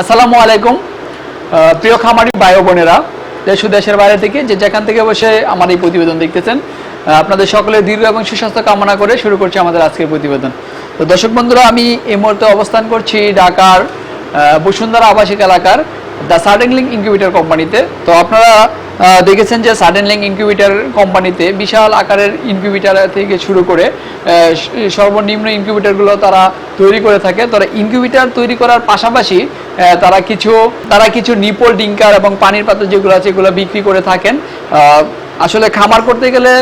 আসসালামু আলাইকুম। প্রিয় খামারি ভাই বোনেরা, দেশ দেশের বাইরে থেকে যে যেখান থেকে বসে আমার এই প্রতিবেদন দেখতেছেন আপনাদের সকলে দীর্ঘ এবং সুস্বাস্থ্য কামনা করে শুরু করছি আমাদের আজকের প্রতিবেদন। তো দর্শক বন্ধুরা, আমি এই মুহূর্তে অবস্থান করছি ঢাকার বসুন্ধরা আবাসিক এলাকার দ্য সার্ডেন লিঙ্ক ইনকিউবেটার কোম্পানিতে। তো আপনারা দেখেছেন যে লিঙ্ক ইনকিউবেটর কোম্পানিতে বিশাল আকারের ইনকিউবেটর থেকে শুরু করে সর্বনিম্ন ইনকিউবেটরগুলো তারা তৈরি করে থাকে। তারা ইনকিউবেটর তৈরি করার পাশাপাশি তারা কিছু তারা কিছু নিপল ডিঙ্কার এবং পানির পাত্র যেগুলো আছে এগুলো বিক্রি করে থাকেন। আসলে খামার করতে গেলে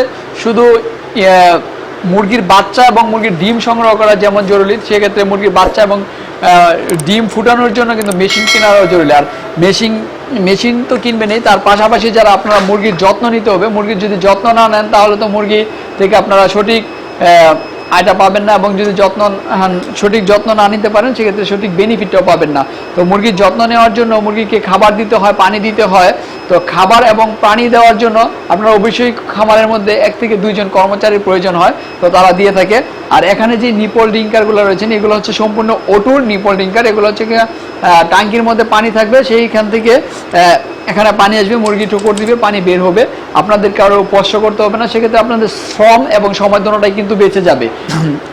শুধু মুরগির বাচ্চা এবং মুরগির ডিম সংগ্রহ করা যেমন জরুরি, সেক্ষেত্রে মুরগির বাচ্চা এবং ডিম ফুটানোর জন্য কিন্তু মেশিন কেনারও জরুরি। আর মেশিন মেশিন তো কিনবেনই, তার পাশাপাশি যারা আপনারা মুরগির যত্ন নিতে হবে, মুরগির যদি যত্ন না নেন, তাহলে তো মুরগি থেকে আপনারা সঠিক আয়টা পাবেন না এবং যদি যত্ন সঠিক যত্ন না নিতে পারেন, সেক্ষেত্রে সঠিক বেনিফিটটাও পাবেন না। তো মুরগির যত্ন নেওয়ার জন্য মুরগিকে খাবার দিতে হয়, পানি দিতে হয়। তো খাবার এবং পানি দেওয়ার জন্য আপনার অবশ্যই খামারের মধ্যে এক থেকে দুইজন কর্মচারীর প্রয়োজন হয়, তো তারা দিয়ে থাকে। আর এখানে যে নিপল ডিঙ্কারগুলো রয়েছেন, এগুলো হচ্ছে সম্পূর্ণ অটুর নিপল ডিঙ্কার এগুলো হচ্ছে টাঙ্কির মধ্যে পানি থাকবে, সেইখান থেকে এখানে পানি আসবে, মুরগি ঠোকর দিবে, পানি বের হবে। আপনাদের কারও স্পর্শ করতে হবে না, সেক্ষেত্রে আপনাদের শ্রম এবং সময় কিন্তু বেঁচে যাবে।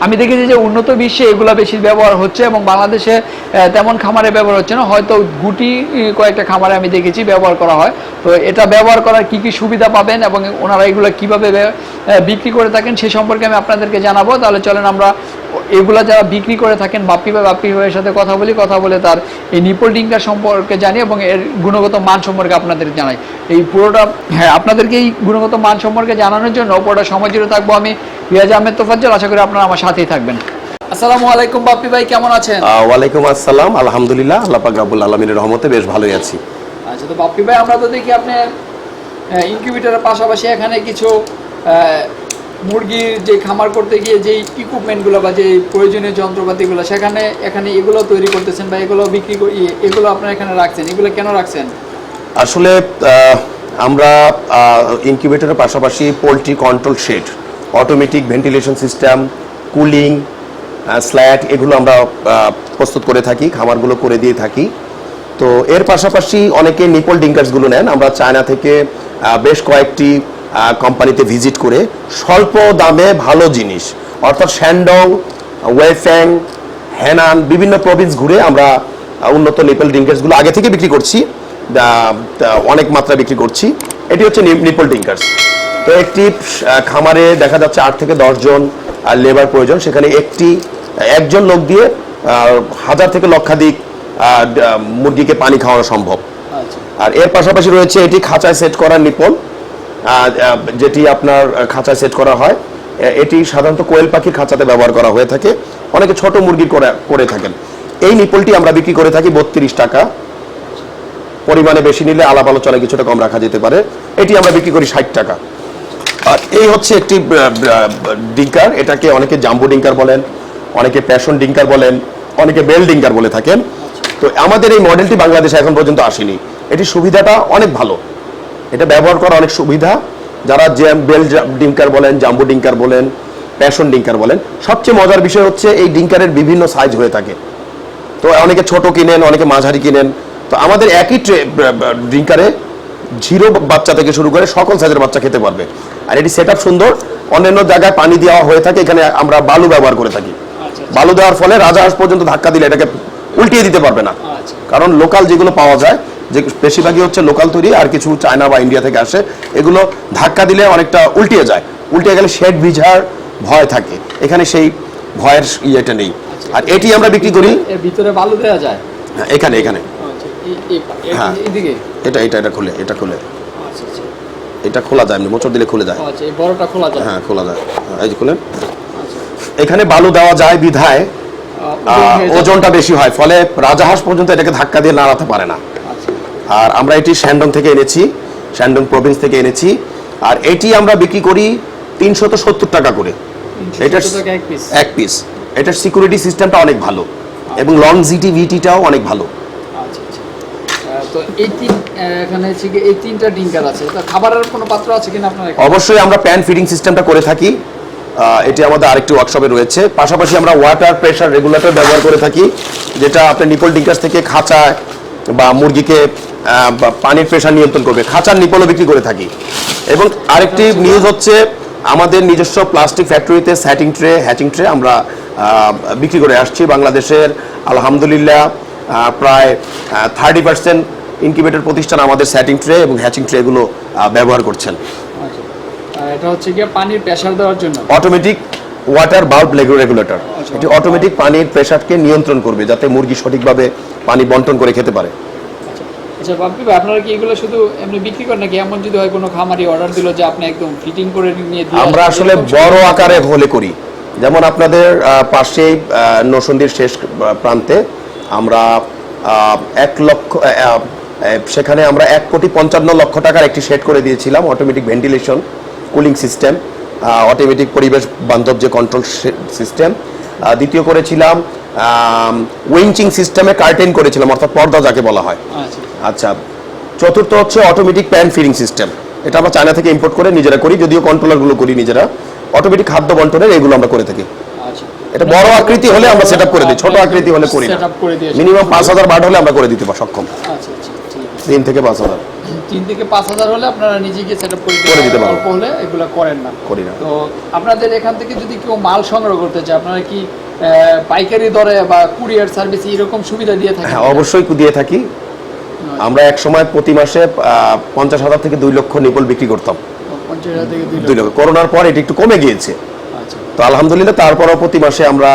আমি দেখেছি যে উন্নত বিশ্বে এগুলো বেশি ব্যবহার হচ্ছে এবং বাংলাদেশে তেমন খামারে ব্যবহার হচ্ছে না। হয়তো গুটি কয়েকটা খামারে আমি দেখেছি ব্যবহার করা হয়। তো এটা ব্যবহার করার কি কি সুবিধা পাবেন এবং ওনারা এগুলো কীভাবে বিক্রি করে থাকেন সে সম্পর্কে আমি আপনাদেরকে জানাব। তাহলে চলেন আমরা এগুলা যারা বিক্রি করে থাকেন বাপ্পি বা বাপ্পি ভাইয়ের সাথে কথা বলি কথা বলে তার এই নিপল ডিঙ্কার সম্পর্কে জানি এবং এর গুণগত মান সম্পর্কে আপনাদের জানাই। এই পুরোটা হ্যাঁ আপনাদেরকে এই গুণগত মান সম্পর্কে জানানোর জন্য পুরোটা সময় জুড়ে থাকব আমি রিয়াজ আহমেদ তোফাজ্জল। আশা করি আপনারা আমার সাথেই থাকবেন। আসসালামু আলাইকুম বাপ্পি ভাই কেমন আছেন? ওয়ালাইকুম আসসালাম আলহামদুলিল্লাহ আল্লাহ পাক রাব্বুল আলামিনের রহমতে বেশ ভালোই আছি। আচ্ছা তো বাপ্পি ভাই আমরা তো দেখি আপনি ইনকিউবেটরের পাশাপাশি এখানে কিছু মুরগির যে খামার করতে গিয়ে যে ইকুইপমেন্টগুলো বা যে প্রয়োজনীয় যন্ত্রপাতিগুলো, সেখানে, এখানে এগুলো তৈরি করতেছেন বা এগুলো বিক্রি করি এগুলো আপনারা এখানে রাখছেন। এগুলো কেন রাখছেন? আসলে আমরা ইনকিউবেটরের পাশাপাশি poultry control shed automatic ventilation system cooling slat এগুলো আমরা প্রস্তুত করে থাকি, খামারগুলো করে দিয়ে থাকি। তো এর পাশাপাশি অনেকে নিপল ডিঙ্কার্সগুলো নেন। আমরা চায়না থেকে বেশ কয়েকটি কোম্পানিতে ভিজিট করে স্বল্প দামে ভালো জিনিস অর্থাৎ শ্যান্ডং ওয়েফ্যাং হ্যানান বিভিন্ন প্রভিন্স ঘুরে আমরা উন্নত নিপল ডিঙ্কার্সগুলো আগে থেকে বিক্রি করছি অনেক মাত্রা বিক্রি করছি। এটি হচ্ছে নিপল ডিঙ্কার্স তো একটি খামারে দেখা যাচ্ছে আট থেকে দশ জন লেবার প্রয়োজন। সেখানে একটি একজন লোক দিয়ে হাজার থেকে লক্ষাধিক মুরগিকে পানি খাওয়ানো সম্ভব। আচ্ছা। আর এর পাশাপাশি রয়েছে এটি খাঁচায় সেট করা নিপল যেটি আপনার খাঁচায় সেট করা হয় এটি সাধারণত কোয়েল পাখির খাঁচাতে ব্যবহার করা হয়ে থাকে। অনেকে ছোট মুরগি করে থাকেন। এই নিপলটি আমরা বিক্রি করে থাকি বত্রিশ টাকা। পরিমাণে বেশি নিলে আলাপ আলোচনায় কিছুটা কম রাখা যেতে পারে। এটি আমরা বিক্রি করি ষাট টাকা। আর এই হচ্ছে একটি ডিঙ্কার। এটাকে অনেকে জাম্বু ডিঙ্কার বলেন, অনেকে প্যাশন ডিঙ্কার বলেন, অনেকে বেল ডিঙ্কার বলে থাকেন। তো আমাদের এই মডেলটি বাংলাদেশে এখন পর্যন্ত আসেনি। এটি সুবিধাটা অনেক ভালো। এটা ব্যবহার করা অনেক সুবিধা। যারা জ্যাম বেল ডিঙ্কার বলেন জাম্বু ডিঙ্কার বলেন প্যাশন ডিঙ্কার বলেন সবচেয়ে মজার বিষয় হচ্ছে এই ডিঙ্কারের বিভিন্ন সাইজ হয়ে থাকে। তো অনেকে ছোট কিনেন অনেকে মাঝারি কিনেন। তো আমাদের একই ট্রে ড্রিঙ্কারে জিরো বাচ্চা থেকে শুরু করে সকল সাইজের বাচ্চা খেতে পারবে। আর এটি সেট সুন্দর। অন্যান্য জায়গায় পানি দেওয়া হয়ে থাকে এখানে আমরা বালু ব্যবহার করে থাকি। আচ্ছা বালু দেওয়ার ফলে রাজা রাজাহাঁস পর্যন্ত ধাক্কা দিলে এটাকে উল্টিয়ে দিতে পারবে না। আচ্ছা। কারণ লোকাল যেগুলো পাওয়া যায় যে বেশিরভাগই হচ্ছে লোকাল তৈরি আর কিছু চায়না বা ইন্ডিয়া থেকে আসে এগুলো ধাক্কা দিলে অনেকটা উল্টিয়ে যায়। উল্টিয়ে গেলে শেড ভিজার ভয় থাকে। এখানে সেই ভয়ের ইয়েটা নেই। আর এটি আমরা বিক্রি করি। এর ভিতরে বালু দেওয়া যায়? হ্যাঁ, এখানে এখানে। আচ্ছা হ্যাঁ। এটা এটা এটা খুলে এটা খুলে। আচ্ছা আচ্ছা। এটা খোলা যায় এমনি মোচড় দিলে খুলে যায়। আচ্ছা এই বড়টা খোলা যায়? হ্যাঁ খোলা যায়। হ্যাঁ, এই যে খুলেন। আচ্ছা। এখানে বালু দেওয়া যায় বিধায়। ওজনটা বেশি হয় ফলে রাজাহাঁস পর্যন্ত এটাকে ধাক্কা দিয়ে নাড়াতে পারে না। আচ্ছা আর আমরা এটি শ্যান্ডং থেকে এনেছি শ্যান্ডং প্রভিন্স থেকে এনেছি। আর এটি আমরা বিক্রি করি তিনশত সত্তর টাকা করে। এটা এক পিস এটার সিকিউরিটি সিস্টেমটা অনেক ভালো এবং লং জিটিভিটিটাও অনেক ভালো। আচ্ছা আচ্ছা। তো এই তিন এখানে হচ্ছে কি এই তিনটা ডিঙ্কার আছে। তো খাবারের কোনো পাত্র আছে কিনা আপনার অবশ্যই আমরা প্যান ফিডিং সিস্টেমটা করে থাকি। এটি আমাদের আরেকটি ওয়ার্কশপে রয়েছে। পাশাপাশি আমরা ওয়াটার প্রেশার রেগুলেটর ব্যবহার করে থাকি যেটা আপনি নিপল ডিঙ্কাস থেকে খাঁচায় বা মুরগিকে পানির প্রেশার নিয়ন্ত্রণ করবে। খাঁচার নিপলও বিক্রি করে থাকি। এবং আরেকটি নিউজ হচ্ছে আমাদের নিজস্ব প্লাস্টিক ফ্যাক্টরিতে স্যাটিং ট্রে হ্যাচিং ট্রে আমরা বিক্রি করে আসছি বাংলাদেশের। আলহামদুলিল্লাহ প্রায় থার্টি পার্সেন্ট ইনকিউবেটর প্রতিষ্ঠান আমাদের স্যাটিং ট্রে এবং হ্যাচিং ট্রে এগুলো ব্যবহার করছেন। এটা হচ্ছে গিয়ে পানির প্রেশার দেওয়ার জন্য? অটোমেটিক ওয়াটার বাল্ব রেগুলেটর। এটি অটোমেটিক পানির প্রেশারকে নিয়ন্ত্রণ করবে যাতে মুরগি সঠিকভাবে পানি বন্টন করে খেতে পারে। আচ্ছা বাপ্পি ভাই আপনারা কি এগুলো শুধু এমনি বিক্রি করেন নাকি? এমন যদি হয় কোনো খামারি অর্ডার দিল যে আপনি একদম ফিটিং করে নিয়ে আমরা আসলে বড় আকারে হলে করি। যেমন আপনাদের পাশেই নরসিংদীর শেষ প্রান্তে আমরা এক লক্ষ সেখানে আমরা এক কোটি পঞ্চান্ন লক্ষ টাকার একটি সেট করে দিয়েছিলাম automatic ventilation cooling system automatic পরিবেশ বান্ধব যে কন্ট্রোল সিস্টেম দ্বিতীয় করেছিলাম উইঞ্চিং সিস্টেমে কার্টেন করেছিলাম অর্থাৎ পর্দা যাকে বলা হয়। আচ্ছা। আচ্ছা চতুর্থ হচ্ছে অটোমেটিক প্যান ফিলিং সিস্টেম এটা আমরা চায়না থেকে ইম্পোর্ট করে নিজেরা করি যদিও কন্ট্রোলারগুলো করি নিজেরা। অটোমেটিক খাদ্য বন্টনের এগুলো আমরা করে থাকি। আচ্ছা। এটা বড় আকৃতি হলে আমরা সেটআপ করে দিই ছোট আকৃতি হলে করি মিনিমাম পাঁচ হাজার বাট হলে আমরা করে দিতে পারি সক্ষম। আচ্ছা তিন থেকে পাঁচ হাজার। তিন থেকে পাঁচ হাজার হলে আপনারা নিজে গিয়ে সেটআপ করে করে দিতে পারব। অল্প হলে এগুলো করেন না। করি না। তো আপনাদের এখান থেকে যদি কেউ মাল সংগ্রহ করতে চায় আপনারা কি পাইকারি দরে বা কুরিয়ার সার্ভিস এরকম সুবিধা দিয়ে থাকেন হ্যাঁ অবশ্যই দিয়ে থাকি। আমরা এক সময় প্রতি মাসে পঞ্চাশ হাজার থেকে দুই লক্ষ নিপল বিক্রি করতাম। থেকে দুই লক্ষ। করোনার পর এটি একটু কমে গিয়েছে। আচ্ছা। তো আলহামদুলিল্লাহ তারপরও প্রতি মাসে আমরা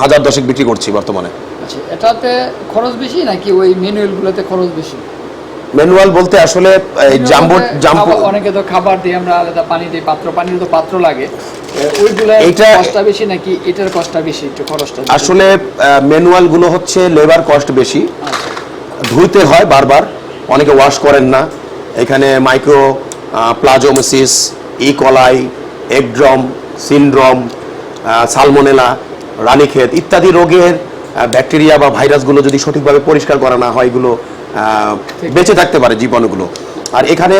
হাজার দশেক বিক্রি করছি বর্তমানে। আচ্ছা এটাতে খরচ বেশি নাকি ওই ম্যানুয়ালগুলোতে খরচ বেশি? ম্যানুয়াল বলতে আসলে জাম্বো জাম্বো অনেকে তো খাবার দিয়ে আমরা আলাদা পানি দিই পাত্র পানির তো পাত্র লাগে। এইটা- কষ্টটা বেশি নাকি এটার কষ্টটা বেশি একটু খরচটা আসলে ম্যানুয়ালগুলো হচ্ছে লেবার কস্ট বেশি। আচ্ছা। ধুইতে হয় বারবার অনেকে ওয়াশ করেন না। এখানে মাইক্রো প্লাজোমেসিস ই কলাই এগড্রম সিনড্রম সালমোনেলা রানীক্ষেত ইত্যাদি রোগের ব্যাকটেরিয়া বা ভাইরাসগুলো যদি সঠিকভাবে পরিষ্কার করা না হয় এগুলো বেঁচে থাকতে পারে জীবাণুগুলো। আর এখানে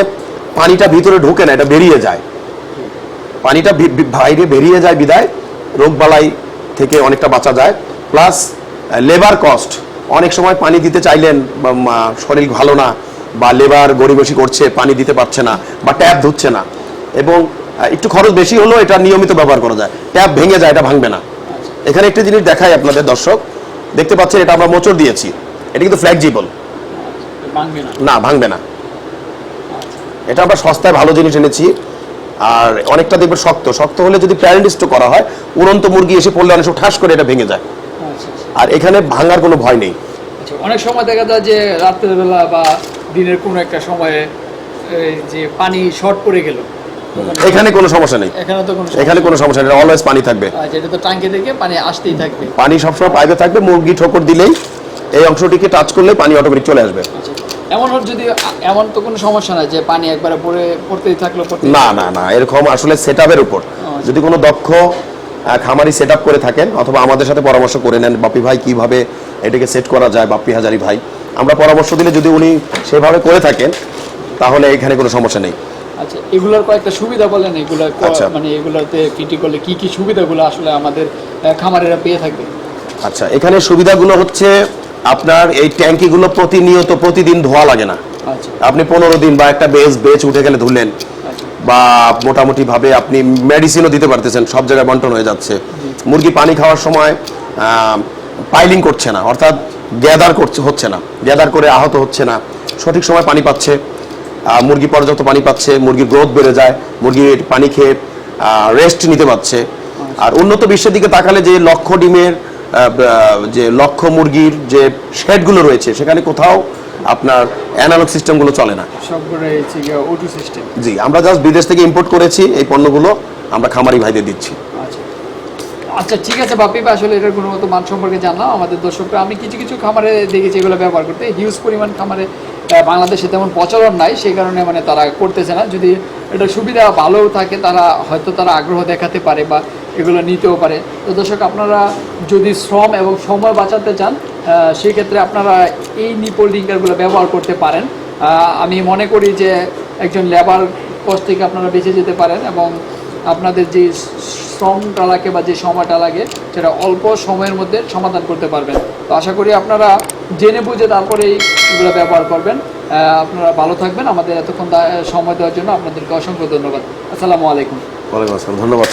পানিটা ভিতরে ঢোকে না, এটা বেরিয়ে যায়। পানিটা বাইরে বেরিয়ে যায় বিদায়, রোগবালাই থেকে অনেকটা বাঁচা যায়। প্লাস লেবার কস্ট অনেক সময় পানি দিতে চাইলেন শরীর ভালো না, বা লেবার গড়িবসি করছে, পানি দিতে পারছে না, বা ট্যাপ ধুচ্ছে না। এবং একটু খরচ বেশি হলেও এটা নিয়মিত ব্যবহার করা যায়। ট্যাপ ভেঙে যায়, এটা ভাঙবে না। এখানে একটি জিনিস দেখাই আপনাদের দর্শক। দেখতে পাচ্ছেন, এটা আমরা মোচড় দিয়েছি। এটা কিন্তু ফ্ল্যাগজিবল না। ভাঙবে না। এটা আমরা সস্তায় ভালো জিনিস এনেছি। আর অনেকটা দেখবে শক্ত। শক্ত হলে যদি প্যারেন্টিস্ট করা হয় উড়ন্ত মুরগি এসে পড়লে অনেক সময় ঠাস করে এটা ভেঙে যায়। আচ্ছা আচ্ছা। আর এখানে ভাঙার কোনো ভয় নেই। আচ্ছা, অনেক সময় দেখা যায় যে রাত্রের বেলা বা দিনের কোনো একটা সময়ে যে পানি শর্ট পড়ে গেল। এখানে কোনো সমস্যা নেই। এখানে তো কোনো এখানে কোনো সমস্যা নেই অলওয়েজ পানি থাকবে। এটা তো টাঙ্কি থেকে পানি আসতেই থাকবে। পানি সবসময় পাইপে থাকবে মুরগি ঠোকর দিলেই এই অংশটিকে টাচ করলে পানি অটোমেটিক চলে আসবে। এমন হলে যদি এমন তো কোনো সমস্যা নাই যে পানি একবারে পড়ে পড়তেই থাকল না না না এরকম আসলে সেট উপর। যদি কোনো দক্ষ খামারি সেট করে থাকেন অথবা আমাদের সাথে পরামর্শ করে নেন বাপি ভাই কীভাবে এটাকে সেট করা যায় বাপ্পি হাজারি ভাই। আমরা পরামর্শ দিলে যদি উনি সেভাবে করে থাকেন তাহলে এখানে কোনো সমস্যা নেই। আচ্ছা এগুলোর কয়েকটা সুবিধা বলেন এগুলো আচ্ছা। মানে এগুলোতে ফিটি করলে কি কি সুবিধাগুলো আসলে আমাদের খামারেরা পেয়ে থাকবে আচ্ছা এখানে সুবিধাগুলো হচ্ছে আপনার এই ট্যাঙ্কিগুলো প্রতিনিয়ত প্রতিদিন ধোয়া লাগে না। আচ্ছা। আপনি পনেরো দিন বা একটা বেজ বেচ উঠে গেলে ধুলেন আচ্ছা। বা মোটামুটি ভাবে আপনি মেডিসিনও দিতে পারতেছেন সব জায়গায় বন্টন হয়ে যাচ্ছে। মুরগি পানি খাওয়ার সময় পাইলিং করছে না অর্থাৎ গ্যাদার করছে হচ্ছে না। গ্যাদার করে আহত হচ্ছে না। সঠিক সময় পানি পাচ্ছে মুরগি পর্যাপ্ত পানি পাচ্ছে মুরগির গ্রোথ বেড়ে যায় মুরগির পানি খেয়ে রেস্ট নিতে পারছে। আর উন্নত বিশ্বের দিকে তাকালে যে লক্ষ ডিমের যে লক্ষ মুরগির যে শেডগুলো রয়েছে সেখানে কোথাও আপনার অ্যানালগ সিস্টেমগুলো চলে না। সিস্টেম জি আমরা জাস্ট বিদেশ থেকে ইম্পোর্ট করেছি এই পণ্যগুলো আমরা খামারি ভাইদের দিচ্ছি। আচ্ছা। আচ্ছা ঠিক আছে বাপি ভাই, আসলে এটার গুণগত মান সম্পর্কে জানলাম আমাদের দর্শকরা। আমি কিছু কিছু খামারে দেখেছি এগুলো ব্যবহার করতে। হিউজ পরিমাণ খামারে বাংলাদেশে তেমন প্রচলন নাই সেই কারণে মানে তারা করতেছে না। যদি এটা সুবিধা ভালো থাকে তারা হয়তো তারা আগ্রহ দেখাতে পারে বা এগুলো নিতেও পারে। তো দর্শক, আপনারা যদি শ্রম এবং সময় বাঁচাতে চান সেক্ষেত্রে আপনারা এই নিপল ডিঙ্কারগুলো ব্যবহার করতে পারেন। আমি মনে করি যে একজন লেবার কষ্ট থেকে আপনারা বেঁচে যেতে পারেন এবং আপনাদের যে শ্রমটা লাগে বা যে সময়টা লাগে, সেটা অল্প সময়ের মধ্যে সমাধান করতে পারবেন। তো আশা করি আপনারা জেনে বুঝে তারপরে এগুলো ব্যবহার করবেন। আপনারা ভালো থাকবেন। আমাদের এতক্ষণ সময় দেওয়ার জন্য আপনাদেরকে অসংখ্য ধন্যবাদ। আসসালামু আলাইকুম। ওয়ালাইকুম আসসালাম। ধন্যবাদ